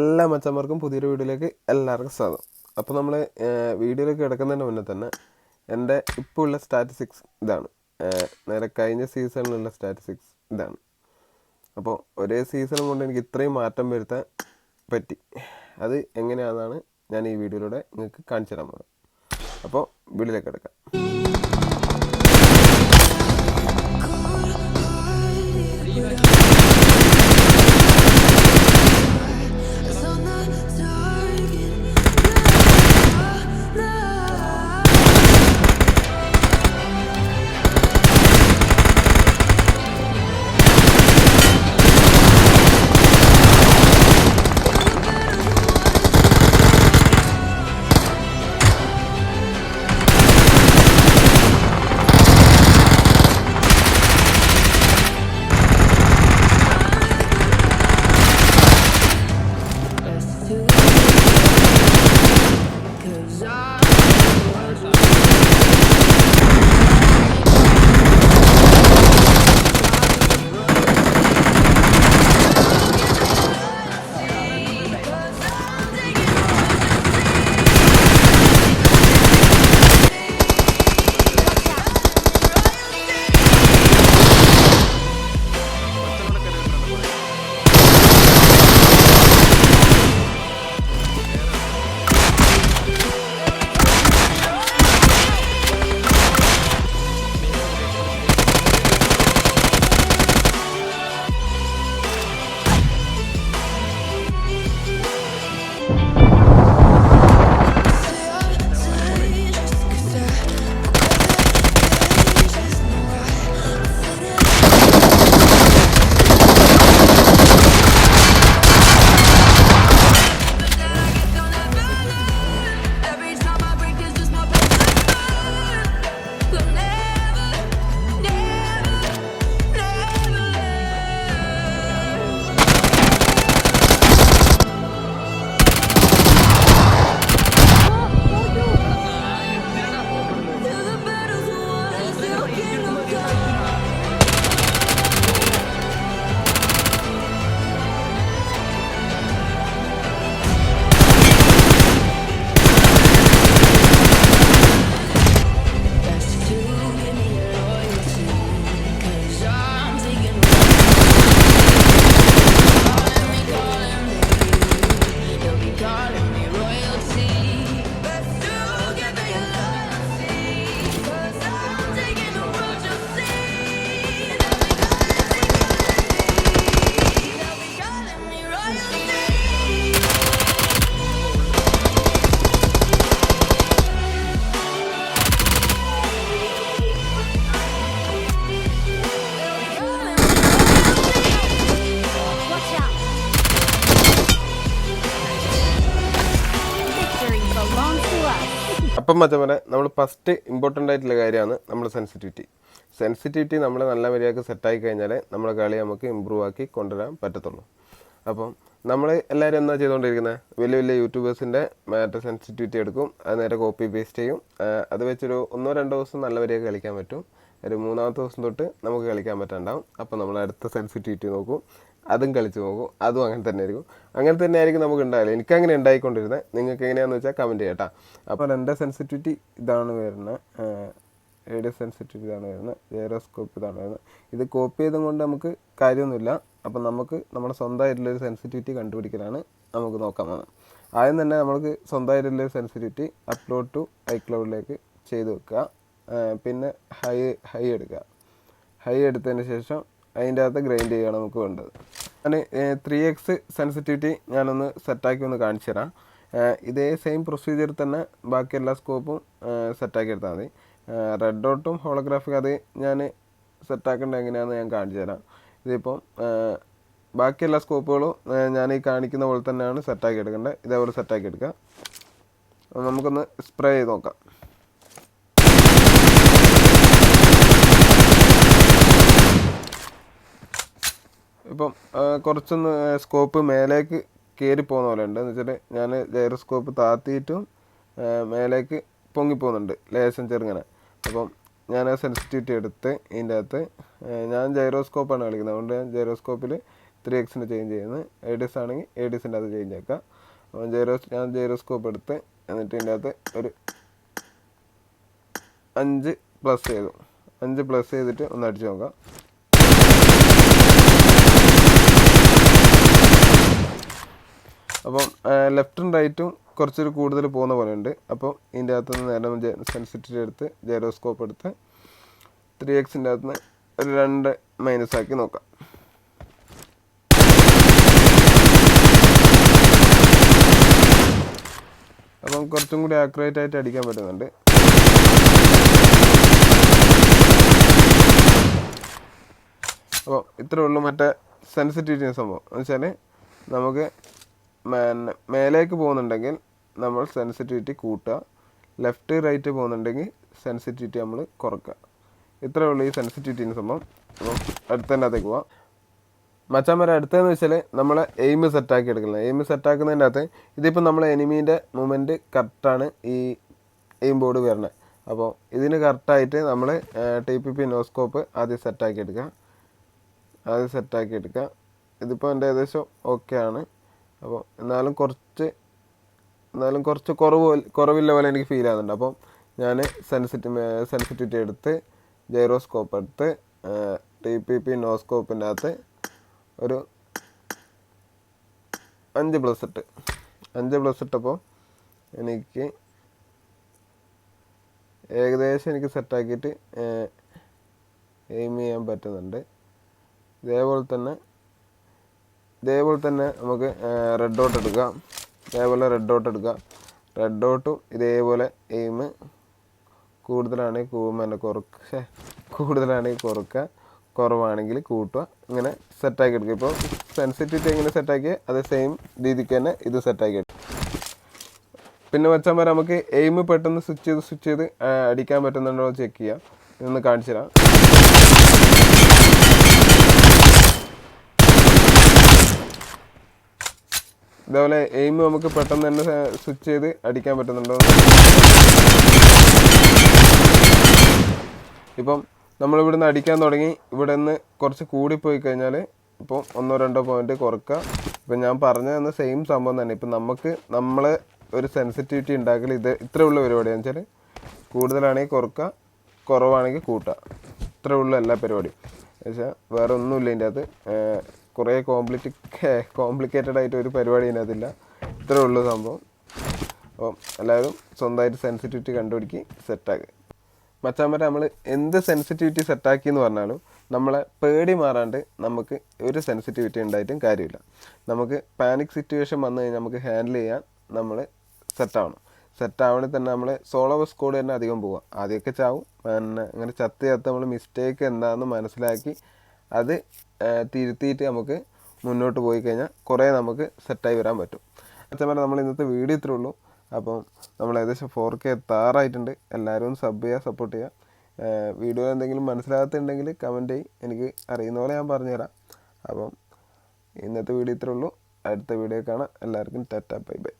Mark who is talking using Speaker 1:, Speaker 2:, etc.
Speaker 1: എല്ലാ മച്ചന്മാർക്കും പുതിയൊരു വീഡിയോയിലേക്ക് എല്ലാവർക്കും സ്വാഗതം. അപ്പോൾ നമ്മൾ വീഡിയോയിലേക്ക് കിടക്കുന്നതിന് മുന്നേ തന്നെ എന്റെ ഇപ്പോൾ ഉള്ള സ്റ്റാറ്റിസ്റ്റിക്സ് ഇതാണ്. നേരെ കഴിഞ്ഞ സീസണിലുള്ള സ്റ്റാറ്റിസ്റ്റിക്സ് ഇതാണ്. അപ്പോൾ ഒരേ സീസൺ കൊണ്ട് എനിക്ക് ഇത്രയും മാറ്റം വരുത്താൻ പറ്റി. അത് എങ്ങനെയാണെന്നാണ് ഞാൻ ഈ വീഡിയോയിലൂടെ നിങ്ങൾക്ക് കാണിച്ചു തരാൻ പോകുന്നത്. അപ്പോൾ വീഡിയോയിലേക്ക് കിടക്കാം.
Speaker 2: passar.
Speaker 1: അപ്പം മച്ചമ്മനെ നമ്മൾ ഫസ്റ്റ് ഇമ്പോർട്ടന്റ് ആയിട്ടുള്ള കാര്യമാണ് നമ്മുടെ സെൻസിറ്റിവിറ്റി സെൻസിറ്റിവിറ്റി നമ്മൾ നല്ല മര്യാദയ്ക്ക് സെറ്റായി കഴിഞ്ഞാൽ നമ്മുടെ കളി നമുക്ക് ഇമ്പ്രൂവ് ആക്കി കൊണ്ടുവരാൻ പറ്റത്തുള്ളൂ. അപ്പം നമ്മൾ എല്ലാവരും എന്താ ചെയ്തുകൊണ്ടിരിക്കുന്നത് വലിയ വലിയ യൂട്യൂബേഴ്സിന്റെ മറ്റേ സെൻസിറ്റിവിറ്റി എടുക്കും അത് നേരെ കോപ്പി പേസ്റ്റ് ചെയ്യും. അത് വെച്ചൊരു ഒന്നോ രണ്ടോ ദിവസം നല്ല മര്യാദയ്ക്ക് കളിക്കാൻ പറ്റും. ഒരു മൂന്നാമത്തെ ദിവസം തൊട്ട് നമുക്ക് കളിക്കാൻ പറ്റാണ്ടാവും. അപ്പോൾ നമ്മൾ അടുത്ത സെൻസിറ്റിവിറ്റി നോക്കും. അതും കളിച്ച് പോകും അതും അങ്ങനെ തന്നെ ആയിരിക്കും. അങ്ങനെ തന്നെ ആയിരിക്കും നമുക്ക് ഉണ്ടാവില്ല എനിക്ക് അങ്ങനെ ഉണ്ടായിക്കൊണ്ടിരുന്നത് നിങ്ങൾക്ക് എങ്ങനെയാണെന്ന് വെച്ചാൽ കമന്റ് ചെയ്യട്ടാ അപ്പോൾ എന്റെ സെൻസിറ്റിവിറ്റി ഇതാണ് വരുന്നത് റേഡിയോ സെൻസിറ്റിവിറ്റി ഇതാണ് വരുന്നത് ജെയറോസ്കോപ്പ് ഇതാണ് വരുന്നത് ഇത് കോപ്പി ചെയ്തും കൊണ്ട് നമുക്ക് കാര്യമൊന്നുമില്ല. അപ്പം നമുക്ക് നമ്മുടെ സ്വന്തമായിട്ടുള്ളൊരു സെൻസിറ്റിവിറ്റി കണ്ടുപിടിക്കലാണ് നമുക്ക് നോക്കാൻ പോകുന്നത് ആദ്യം തന്നെ നമുക്ക് സ്വന്തമായിട്ടുള്ളൊരു സെൻസിറ്റിവിറ്റി അപ്ലോഡ് ടു ഐക്ലൗഡിലേക്ക് ചെയ്ത് വെക്കുക പിന്നെ ഹൈ ഹൈ എടുക്കുക ഹൈ എടുത്തതിന് ശേഷം അതിന്റെ അകത്ത് ഗ്രൈൻഡ് ചെയ്യുകയാണ് നമുക്ക് വേണ്ടത്. ഞാൻ ത്രീ എക്സ് സെൻസിറ്റിവിറ്റി ഞാനൊന്ന് സെറ്റാക്കി ഒന്ന് കാണിച്ചു തരാം. ഇതേ സെയിം പ്രൊസീജിയർ തന്നെ ബാക്കി എല്ലാ സ്കോപ്പും സെറ്റാക്കി എടുത്താൽ മതി. റെഡ് ഡോട്ടും ഹോളോഗ്രാഫിക് അത് ഞാൻ സെറ്റാക്കേണ്ടത് എങ്ങനെയാണെന്ന് ഞാൻ കാണിച്ചു തരാം. ഇതിപ്പം ബാക്കി എല്ലാ സ്കോപ്പുകളും ഞാൻ ഈ കാണിക്കുന്ന പോലെ തന്നെയാണ് സെറ്റാക്കി എടുക്കേണ്ടത്. ഇതേപോലെ സെറ്റാക്കി എടുക്കുക നമുക്കൊന്ന് സ്പ്രേ ചെയ്ത് നോക്കാം. ഇപ്പം കുറച്ചൊന്ന് സ്കോപ്പ് മേലേക്ക് കയറി പോകുന്ന പോലെ ഉണ്ട്. എന്ന് വെച്ചാൽ ഞാൻ ജൈറോസ്കോപ്പ് താത്തിയിട്ടും ആ, മേലേക്ക് പൊങ്ങിപ്പോകുന്നുണ്ട് ലേശം ചെറുങ്ങനെ. അപ്പം ഞാൻ ആ സെൻസിറ്റിവിറ്റി എടുത്ത് ഇതിന്റെ അകത്ത് ഞാൻ ജൈറോസ്കോപ്പാണ് കളിക്കുന്നത്. അതുകൊണ്ട് ഞാൻ ജൈറോസ്കോപ്പിൽ ത്രീ എക്സിന് ചേഞ്ച് ചെയ്യുന്നത് എ ഡിസ് ആണെങ്കിൽ എ ഡിസിന്റെ അത് ചേഞ്ച് ആക്കാം. അപ്പം ജൈറോസ് ഞാൻ ജൈറോസ്കോപ്പ് എടുത്ത് എന്നിട്ട് ഇതിന്റെ അകത്ത് ഒരു അഞ്ച് പ്ലസ് ചെയ്തു. അഞ്ച് പ്ലസ് ചെയ്തിട്ട് ഒന്ന് അടിച്ച് നോക്കാം. അപ്പം ലെഫ്റ്റും റൈറ്റും കുറച്ചൊരു കൂടുതൽ പോകുന്ന പോലെ ഉണ്ട്. അപ്പോൾ ഇതിന്റെ അകത്ത് നിന്ന് നേരെ സെൻസിറ്റിവിറ്റി എടുത്ത് ജൈറോസ്കോപ്പ് എടുത്ത് ത്രീ എക്സിന്റെ അകത്ത് നിന്ന് ഒരു രണ്ട് മൈനസ് ആക്കി നോക്കാം. അപ്പം കുറച്ചും കൂടി ആക്യുറേറ്റ് ആയിട്ട് അടിക്കാൻ പറ്റുന്നുണ്ട്. അപ്പോൾ ഇത്രേ ഉള്ളൂ മറ്റേ സെൻസിറ്റിവിറ്റി സംഭവം. എന്ന് വെച്ചാൽ നമുക്ക് മേലേക്ക് പോകുന്നുണ്ടെങ്കിൽ നമ്മൾ സെൻസിറ്റിവിറ്റി കൂട്ടുക. ലെഫ്റ്റ് റൈറ്റ് പോകുന്നുണ്ടെങ്കിൽ സെൻസിറ്റിവിറ്റി നമ്മൾ കുറക്കുക. ഇത്രയേ ഉള്ളൂ ഈ സെൻസിറ്റിവിറ്റിനെ സംഭവം. അപ്പം അടുത്തതിന്റെ അകത്തേക്ക് പോവാം. മച്ചാന്മാരെ അടുത്തതെന്ന് വെച്ചാൽ നമ്മൾ എയിം സെറ്റാക്കി എടുക്കുന്നത്. എയിം സെറ്റാക്കുന്നതിന്റെ അകത്ത് ഇതിപ്പോൾ നമ്മൾ എനിമീന്റെ മൂവ്മെന്റ് കറക്റ്റാണ് ഈ എയിം ബോർഡ് വരുന്നത് അപ്പോൾ ഇതിന് കറക്റ്റായിട്ട് നമ്മൾ ടി പി പി നോസ്കോപ്പ് ആദ്യം സെറ്റാക്കി എടുക്കുക. ആദ്യം സെറ്റാക്കി എടുക്കുക. ഇതിപ്പോൾ എന്റെ ഏകദേശം ഓക്കെ ആണ്. അപ്പോൾ എന്നാലും കുറച്ച് എന്നാലും കുറച്ച് കുറവ് കുറവില്ല പോലെ എനിക്ക് ഫീൽ ആകുന്നുണ്ട് അപ്പം ഞാൻ സെൻസിറ്റി സെൻസിറ്റിവിറ്റി എടുത്ത് ജൈറോസ്കോപ്പ് എടുത്ത് ടി പി പി നോസ്കോപ്പിന്റെ അകത്ത് ഒരു അഞ്ച് പ്ലസ് ഇട്ട്. അഞ്ച് പ്ലസ് ഇട്ടപ്പോൾ എനിക്ക് ഏകദേശം എനിക്ക് സെറ്റാക്കിയിട്ട് എയിം ചെയ്യാൻ പറ്റുന്നുണ്ട്. ഇതേപോലെ തന്നെ ഇതേപോലെ തന്നെ നമുക്ക് റെഡ് ഡോട്ട് എടുക്കാം. ഇതേപോലെ റെഡ് ഡോട്ട് എടുക്കാം. റെഡ് ഡോട്ടും ഇതേപോലെ എയിം കൂടുതലാണെങ്കിൽ പിന്നെ കുറച്ച് കൂടുതലാണെങ്കിൽ കുറക്കുക കുറവാണെങ്കിൽ കൂട്ടുക. ഇങ്ങനെ സെറ്റാക്കി എടുക്കുക. ഇപ്പോൾ സെൻസിറ്റിവിറ്റി എങ്ങനെ സെറ്റാക്കിയ അത് സെയിം രീതിക്ക് തന്നെ ഇത് സെറ്റാക്കി എടുക്കും. പിന്നെ വെച്ചാൽ വരെ നമുക്ക് എയിം പെട്ടെന്ന് സ്വിച്ച് ചെയ്ത് സ്വിച്ച് ചെയ്ത് അടിക്കാൻ പറ്റുന്നുണ്ടോ ചെക്ക് ചെയ്യാം. ഇതൊന്ന് കാണിച്ചു തരാം. ഇതേപോലെ എയിം നമുക്ക് പെട്ടെന്ന് തന്നെ സ്വിച്ച് ചെയ്ത് അടിക്കാൻ പറ്റുന്നുണ്ടോ? ഇപ്പം നമ്മൾ ഇവിടുന്ന് അടിക്കാൻ തുടങ്ങി ഇവിടെ നിന്ന് കുറച്ച് കൂടിപ്പോയി കഴിഞ്ഞാൽ ഇപ്പം ഒന്നോ രണ്ടോ പോയിന്റ് കുറക്കുക ഇപ്പം ഞാൻ പറഞ്ഞു തന്ന സെയിം സംഭവം തന്നെ. ഇപ്പം നമുക്ക് നമ്മൾ ഒരു സെൻസിറ്റിവിറ്റി ഉണ്ടാക്കൽ ഇത് ഇത്രേ ഉള്ള പരിപാടിയാണെന്ന് വെച്ചാൽ കൂടുതലാണെങ്കിൽ കുറക്കുക കുറവാണെങ്കിൽ കൂട്ടുക. ഇത്രേ ഉള്ളൂ എല്ലാ പരിപാടിയും. എന്നുവെച്ചാൽ വേറെ ഒന്നുമില്ല ഇതിന്റെ ഏർ കുറേ കോംപ്ലിറ്റി കോംപ്ലിക്കേറ്റഡ് ആയിട്ട് ഒരു പരിപാടി അതിനകത്തില്ല ഇത്രേ ഉള്ളൂ സംഭവം. അപ്പം എല്ലാവരും സ്വന്തമായിട്ട് സെൻസിറ്റിവിറ്റി കണ്ടുപിടിക്ക് സെറ്റാക്കുക മച്ചാമ്പര നമ്മൾ എന്ത് സെൻസിറ്റിവിറ്റി സെറ്റാക്കി എന്ന് പറഞ്ഞാലും നമ്മളെ പേടി മാറാണ്ട് നമുക്ക് ഒരു സെൻസിറ്റിവിറ്റി ഉണ്ടായിട്ടും കാര്യമില്ല. നമുക്ക് പാനിക് സിറ്റുവേഷൻ വന്നു കഴിഞ്ഞാൽ നമുക്ക് ഹാൻഡിൽ ചെയ്യാൻ നമ്മൾ സെറ്റാവണം സെറ്റാവണമെങ്കിൽ തന്നെ നമ്മൾ സോളോ സ്കോഡ് തന്നെ അധികം പോവാം. ആദ്യമൊക്കെ ചാവും. പിന്നെ അങ്ങനെ ചത്ത് ചത്ത് നമ്മൾ മിസ്റ്റേക്ക് എന്താണെന്ന് മനസ്സിലാക്കി അത് തിരുത്തിയിട്ട് നമുക്ക് മുന്നോട്ട് പോയി കഴിഞ്ഞാൽ കുറേ നമുക്ക് സെറ്റായി വരാൻ പറ്റും. അച്ഛന്മാരെ നമ്മൾ ഇന്നത്തെ വീഡിയോ ഇത്രേ ഉള്ളൂ. അപ്പം നമ്മൾ ഏകദേശം ഫോർ കെ എത്താറായിട്ടുണ്ട് എല്ലാവരും സബ് ചെയ്യുക സപ്പോർട്ട് ചെയ്യുക വീഡിയോ എന്തെങ്കിലും മനസ്സിലാകത്തുണ്ടെങ്കിൽ കമന്റ് ചെയ്യും. എനിക്ക് അറിയുന്ന പോലെ ഞാൻ പറഞ്ഞുതരാം. അപ്പം ഇന്നത്തെ വീഡിയോ ഇത്രേ ഉള്ളൂ. അടുത്ത വീഡിയോ കാണാം. എല്ലാവർക്കും ടാറ്റ ബൈ ബൈ.